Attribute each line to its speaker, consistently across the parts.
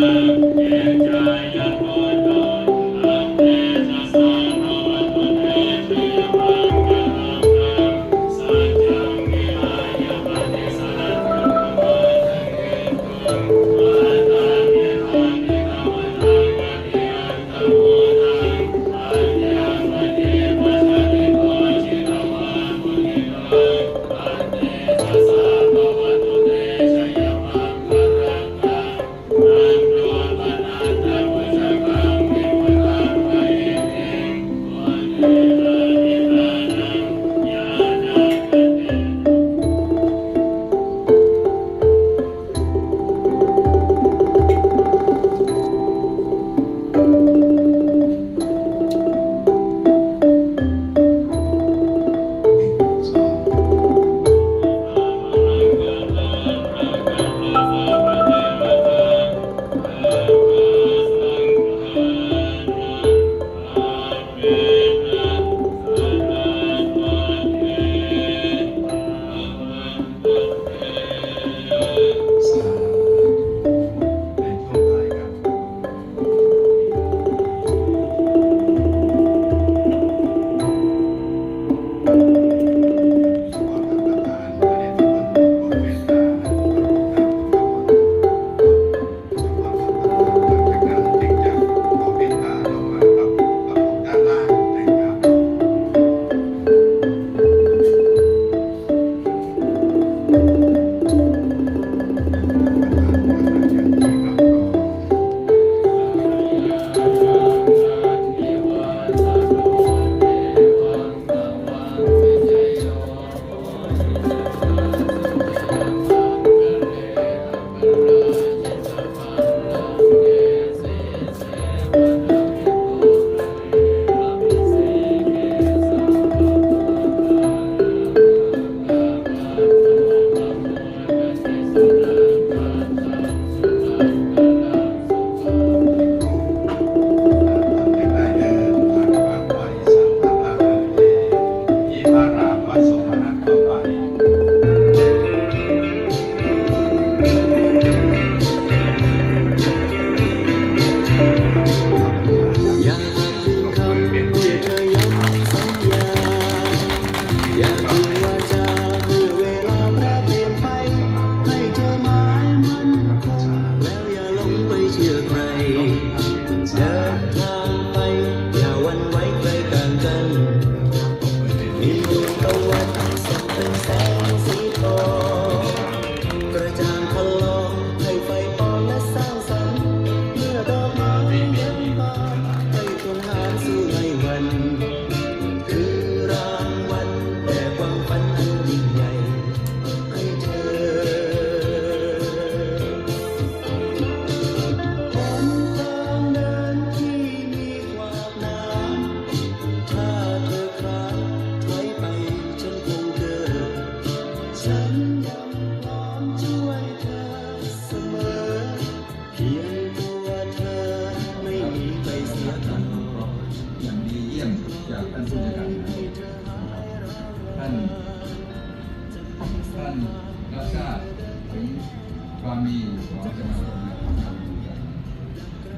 Speaker 1: Jaya Jaya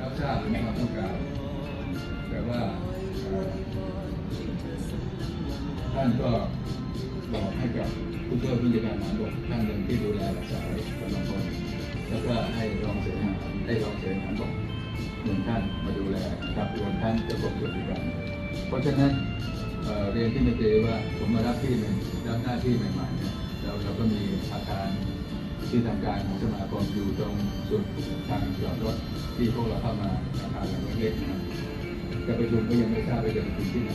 Speaker 1: รับทราบถึงความต้องการแต่ว่าท่านก็บอกให้กับผู้ช่ยผู้จัดกาหมานบกท่านหองที่ดูแลรักษาประชาชนแล้วก็ให้รองเสนาได้รองเสนาบกหนึ่งท่านมาดูแลกับรวท่านจะกรมสุริการเพราะฉะนั้นเรียนที่นเตว่าผมมารับที่หนึ่งรับหน้าที่ใหม่ๆเนี่ยเราเราก็มีอาการ ที่ทำการของสมาคมอยู่ตรงส่วนทางจอดรถที่พวกเราเข้ามาอาคารหลังเล็กๆนะครับจะประชุมก็ยังไม่ทราบว่าจะประชุมที่ไหน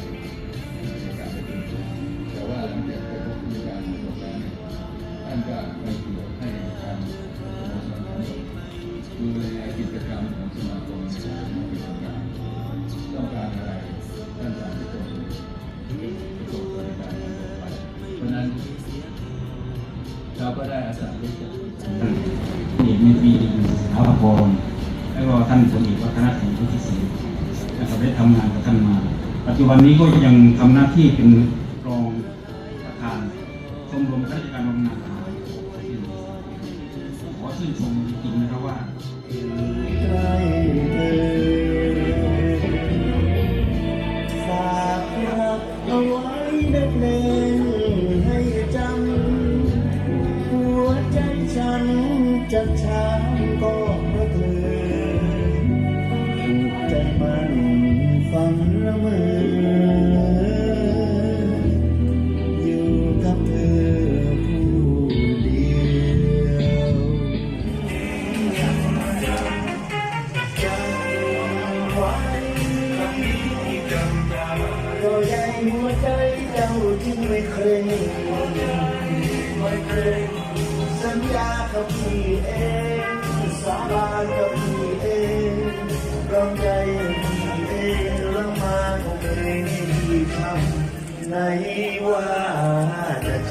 Speaker 1: ได้ทำ
Speaker 2: งานกับท่านมา ปัจจุบันนี้ก็ยังทำหน้าที่เป็น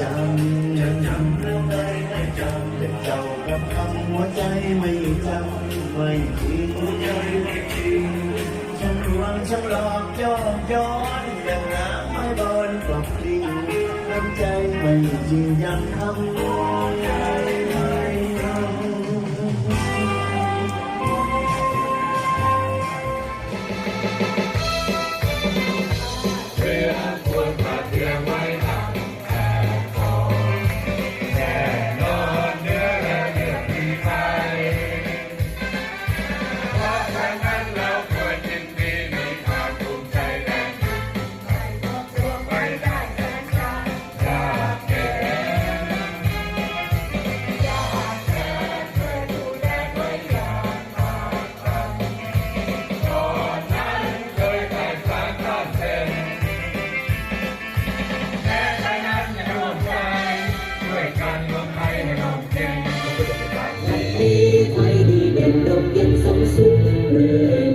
Speaker 2: จะ
Speaker 3: จำจะจำเรื่องใดให้จำแต่เจ้ากับคำหัวใจไม่จำไม่จริงหัวใจไม่ทิ้งฉันลวงฉันหลอกย้อนย้อนอย่างน้ำไม่บนกลับกลิ้งน้ำใจไม่จริงยังคำ
Speaker 4: ดี